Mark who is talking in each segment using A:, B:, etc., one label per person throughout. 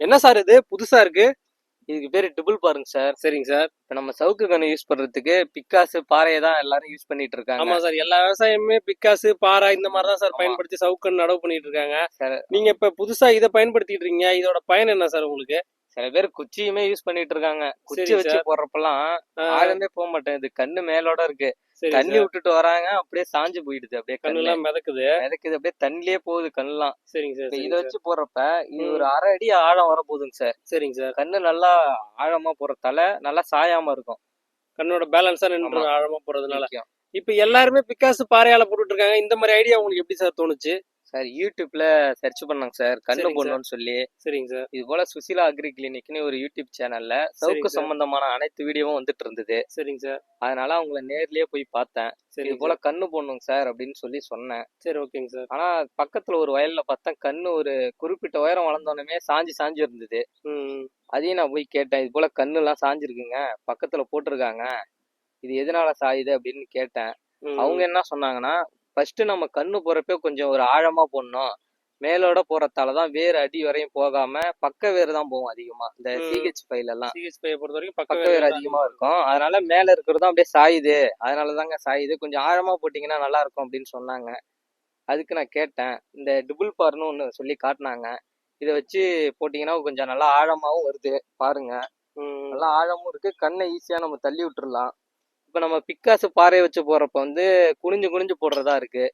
A: என்ன சார் இது? புதுசா இருக்கு.
B: இதுக்கு பேரு டிபிள் பாருங்க சார்
A: சரிங்க சார்.
B: இப்ப நம்ம சவுக்கு கண்ணு யூஸ் பண்றதுக்கு பிக்காசு பாறையை தான் எல்லாரும் யூஸ் பண்ணிட்டு இருக்காங்க.
A: ஆமா சார். எல்லா விவசாயமுமே பிக்காசு பாறை இந்த மாதிரி தான் சார். பயன்படுத்தி சவுக்கன் நடவு பண்ணிட்டு இருக்காங்க.
B: சரி.
A: நீங்க இப்ப புதுசா இதை பயன்படுத்திட்டு இருக்கீங்க. இதோட பயன் என்ன சார் உங்களுக்கு?
B: சில பேர் குச்சியுமே யூஸ் பண்ணிட்டு இருக்காங்க குச்சி வச்சு. போடுறப்பெல்லாம் ஆழமே போக மாட்டேங்குது கண்ணு மேலோட இருக்கு. தண்ணி. விட்டுட்டு வராங்க. அப்படியே சாஞ்சு போயிடுது. அப்படியே
A: கண்ணு. எல்லாம் மிதக்குது.
B: மிதக்குது. அப்படியே தண்ணிலே போகுது கண்ணுலாம்.
A: சரிங்க சார்
B: இதை. வச்சு போடுறப்ப இது. ஒரு அரை அடி ஆழம் வர போகுதுங்க சார்.
A: சரிங்க சார்.
B: கண்ணு நல்லா ஆழமா போறதால நல்லா சாயாம இருக்கும்.
A: கண்ணோட பேலன்ஸா நின்று. ஆழமா போறதுனால. இப்ப எல்லாருமே பிக்காசு பாறையால போட்டுட்டு இருக்காங்க இந்த மாதிரி ஐடியா உங்களுக்கு எப்படி சார் தோணுச்சு?
B: சார் யூடியூப்ல சர்ச் பண்ணாங்க சார். கண்ணு போடணும்னு சொல்லி.
A: சரிங்க சார்.
B: இது போல சுசிலா அக்ரி கிளினிக்னு ஒரு யூடியூப் சேனல்ல சவுக்கு
A: சார்.
B: சம்பந்தமான அனைத்து வீடியோவும் வந்துட்டு இருந்தது.
A: சரிங்க சார்.
B: அதனால அவங்கள நேர்லயே போய் பார்த்தேன். இது
A: சரிங்க
B: போல கண்ணு போடணும் சார் அப்படின்னு சொல்லி சொன்னேன்.
A: சரி ஓகேங்க சார்.
B: ஆனா பக்கத்துல ஒரு வயல்ல பார்த்தா கண்ணு ஒரு குறிப்பிட்ட உயரம் வளர்ந்தோடனே சாஞ்சு சாஞ்சு இருந்தது. அதையும் நான் போய் கேட்டேன். இது போல கண்ணு எல்லாம் சாஞ்சிருக்குங்க. பக்கத்துல போட்டிருக்காங்க. இது எதனால சாயுது அப்படின்னு கேட்டேன். அவங்க என்ன சொன்னாங்கன்னா ஃபர்ஸ்ட் நம்ம கண்ணு போறப்ப கொஞ்சம் ஒரு ஆழமா போடணும். மேலோட போறதால தான் வேர் அடி வரையும் போகாம பக்க வேர் தான் போகும் அதிகமா. இந்த. சிஹெச் பைல எல்லாம்.
A: சிஎஸ் பையை பொறுத்த வரைக்கும்
B: பக்க வேர் அதிகமா இருக்கும். அதனால மேல இருக்கிறது அப்படியே சாயுது. அதனால தாங்க சாயுது. கொஞ்சம் ஆழமா போட்டீங்கன்னா நல்லா இருக்கும் அப்படின்னு சொன்னாங்க. அதுக்கு நான் கேட்டேன். இந்த டிபுள் பார்னு ஒன்று சொல்லி காட்டினாங்க. இதை வச்சு போட்டீங்கன்னா கொஞ்சம் நல்லா ஆழமாவும் வருது. பாருங்க. நல்லா ஆழமும் இருக்கு. கண்ணை ஈஸியா நம்ம தள்ளி விட்டுறலாம். இப்போ நம்ம பிக்காசு பாறையை வச்சு போடுறப்ப வந்து குனிஞ்சு குனிஞ்சு போடுறதா இருக்கு.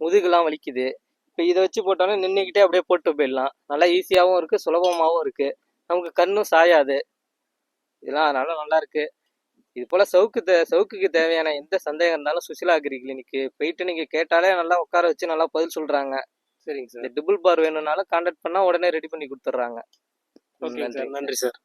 B: முதுகுலாம் வலிக்குது. இப்போ இதை வச்சு போட்டோன்னா நின்றுக்கிட்டே அப்படியே போட்டு போயிடலாம். நல்லா ஈஸியாகவும் இருக்கு சுலபமாகவும் இருக்கு. நமக்கு கண்ணும் சாயாது. இதெல்லாம் அதனால நல்லா இருக்கு. இது போல சவுக்கு தே சவுக்குக்கு தேவையான எந்த சந்தேகம் இருந்தாலும் சுசிலா அக்ரி கிளினிக்கு போயிட்டு நீங்க கேட்டாலே நல்லா உட்கார வச்சு நல்லா பதில் சொல்றாங்க.
A: சரிங்க சார்.
B: டிபிள் பார் வேணும்னாலும் கான்டாக்ட் பண்ணா உடனே ரெடி பண்ணி கொடுத்துட்றாங்க.
A: ஓகே நன்றி சார்.